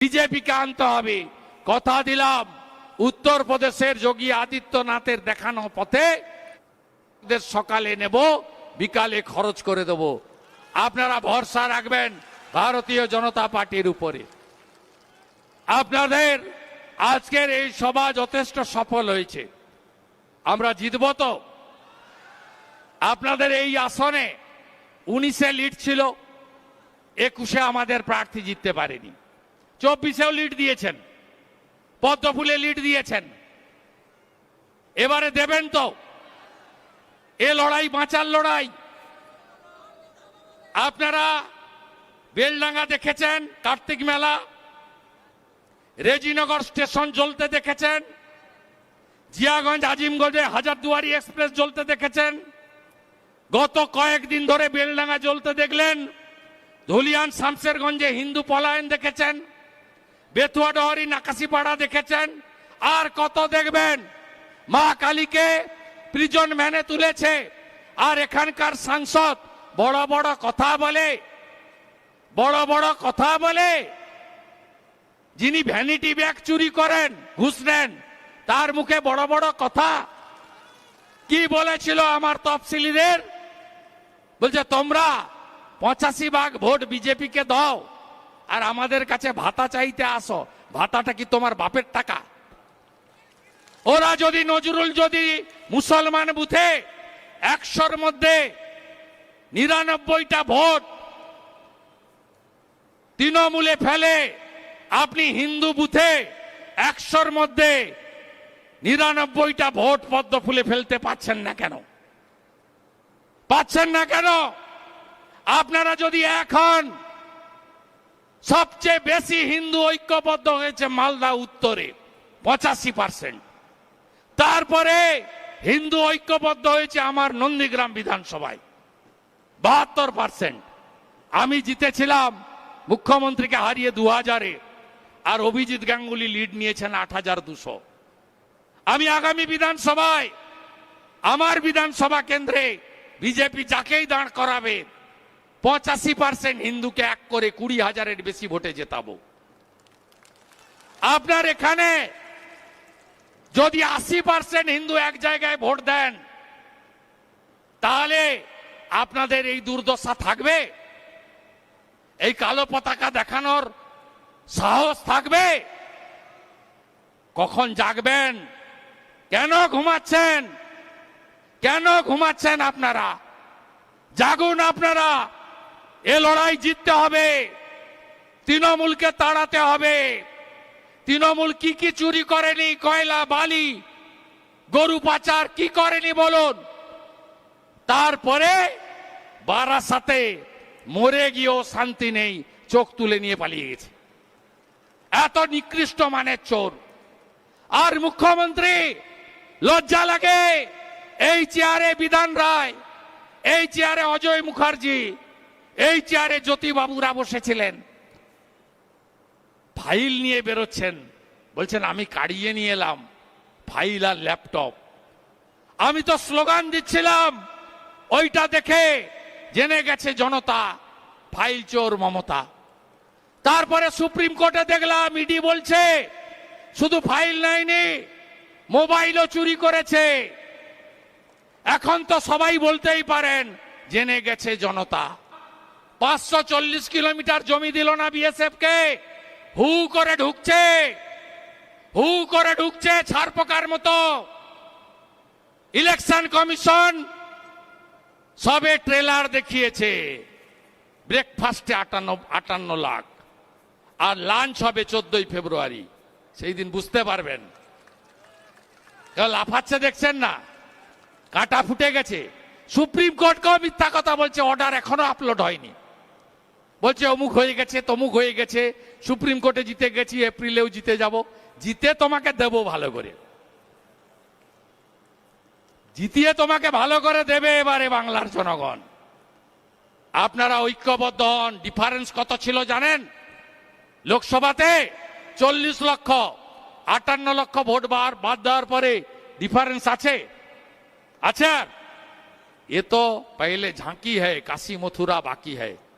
বিজেপিকে আনতে হবে। কথা দিলাম, উত্তরপ্রদেশের যোগী আদিত্যনাথের দেখানো পথে সকালে নেব, বিকালে খরচ করে দেব। আপনারা ভরসা রাখবেন ভারতীয় জনতা পার্টির উপরে। আপনাদের আজকের এই সভা যথেষ্ট সফল হয়েছে। আমরা জিতব তো। আপনাদের এই আসনে উনিশে লিড ছিল, একুশে আমাদের প্রার্থী জিততে পারেনি। চব্বিশেও লিড দিয়েছেন। পদ্মফুলে লিড দিয়েছেন। এবারে দেবেন তো। এ লড়াই, বাঁচার লড়াই। আপনারা বেলডাঙ্গা দেখেছেন, কার্তিক মেলা। রেজিনগর স্টেশন জ্বলতে দেখেছেন। জিয়াগঞ্জ, আজিমগঞ্জে হাজারদুয়ারি এক্সপ্রেস জ্বলতে দেখেছেন। গত কয়েকদিন ধরে বেলডাঙ্গা জ্বলতে দেখলেন। ধুলিয়ান শামসেরগঞ্জে হিন্দু পলায়ন দেখেছেন। বেতুয়া ডহরি নাকাশিপাড়া দেখেছেন? আর কত দেখবেন? মা কালীকে প্রিজন ম্যানে তুলেছে। আর এখানকার সাংসদ বড় বড় কথা বলে, বড় বড় কথা বলে, যিনি ভ্যানিটি ব্যাগ চুরি করেন, ঘুষ নেন, তার মুখে বড় বড় কথা। কি বলেছিল আমার তফসিলিদের? বলছে, তোমরা পঁচাশি ভাগ ভোট বিজেপিকে দাও। আর আমাদের কাছে ভাতা চাইতে আসো, ভাতাটা কি তোমার বাপের টাকা? ওরা যদি নজরুল যদি মুসলমান বুথে, একশোর মধ্যে নিরানব্বইটা ভোট তৃণমূলে ফেলে, আপনি হিন্দু বুথে একশোর মধ্যে নিরানব্বইটা ভোট পদ্ম ফুলে ফেলতে পাচ্ছেন না কেন? পাচ্ছেন না কেন? আপনারা যদি এখন সবচেয়ে বেশি হিন্দু ঐক্যবদ্ধ হয়েছে মালদা উত্তরে, পঁচাশি পার্সেন্ট তারপরে হিন্দু ঐক্যবদ্ধ হয়েছে আমার নন্দীগ্রাম বিধানসভায়, বাহাত্তর পার্সেন্ট আমি জিতেছিলাম মুখ্যমন্ত্রীকে হারিয়ে দু হাজারে আর অভিজিৎ গাঙ্গুলি লিড নিয়েছেন আট হাজার দুশো। আমি আগামী বিধানসভায়, আমার বিধানসভা কেন্দ্রে বিজেপি যাকেই দাঁড় করাবে পঁচাশি পার্সেন্ট হিন্দুকে এক করে কুড়ি হাজারের বেশি ভোটে জেতাবো। আপনার এখানে যদি আশি পার্সেন্ট হিন্দু এক জায়গায় ভোট দেন, তাহলে আপনাদের এই দুর্দশা থাকবে? এই কালো পতাকা দেখানোর সাহস থাকবে? কখন জাগবেন? কেন ঘুমাচ্ছেন? কেন ঘুমাচ্ছেন আপনারা? জাগুন আপনারা। এ লড়াই জিততে হবে। তৃণমূলকে তাড়াতে হবে। তৃণমূল কি কি চুরি করেনি? কয়লা, বালি, গরু পাচার কি করেনি বলুন। তারপরে বারাসাতে মরে গিয়েও শান্তি নেই, চোখ তুলে নিয়ে পালিয়ে গেছে। এত নিকৃষ্ট মানের চোর। আর মুখ্যমন্ত্রী, লজ্জা লাগে। এই চেয়ারে বিধান রায়, এই চেয়ারে অজয় মুখার্জি। এই চেয়ারে জ্যোতিবাবুরা বসেছিলেন। ফাইল নিয়ে বেরোচ্ছেন। বলছেন, আমি কাড়িয়ে নিয়ে এলাম, ফাইল আর ল্যাপটপ। আমি তো স্লোগান দিচ্ছিলাম, ওইটা দেখে জেনে গেছে জনতা, ফাইল চোর মমতা। তারপরে সুপ্রিম কোর্টে দেখলাম, ইডি বলছে, শুধু ফাইল নেয়নি, মোবাইলও চুরি করেছে। এখন তো সবাই বলতেই পারেন, জেনে গেছে জনতা। পাঁচশো চল্লিশ কিলোমিটার জমি দিল না বিএসএফ কে। হু করে ঢুকছে। হু করে ঢুকছে ছাড়পোকার মতো। ইলেকশন কমিশন সবে ট্রেলার দেখিয়েছে। ব্রেকফাস্টে আটান্ন আটান্ন লাখ। আর লাঞ্চ হবে চোদ্দই ফেব্রুয়ারি। সেই দিন বুঝতে পারবেন। লাফাচ্ছে দেখছেন না? কাটা ফুটে গেছে। সুপ্রিম কোর্টকেও মিথ্যা কথা বলছে। অর্ডার এখনও আপলোড হয়নি। বলছে, অমুক হয়ে গেছে, তমুক হয়ে গেছে, সুপ্রিম কোর্টে জিতে গেছি, এপ্রিলেও জিতে যাব। জিতে তোমাকে দেব ভালো করে। জিতিয়ে তোমাকে ভালো করে দেবে এবারে বাংলার জনগণ। আপনারা ঐক্যবদ্ধ হন। ডিফারেন্স কত ছিল জানেন? লোকসভাতে চল্লিশ লক্ষ, আটান্ন লক্ষ ভোট বার, বাদ দেওয়ার পরে ডিফারেন্স আছে? আচ্ছা এ তো পাইলে ঝাঁকি হ্যাঁ কাশি মথুরা বাকি হ্যাঁ।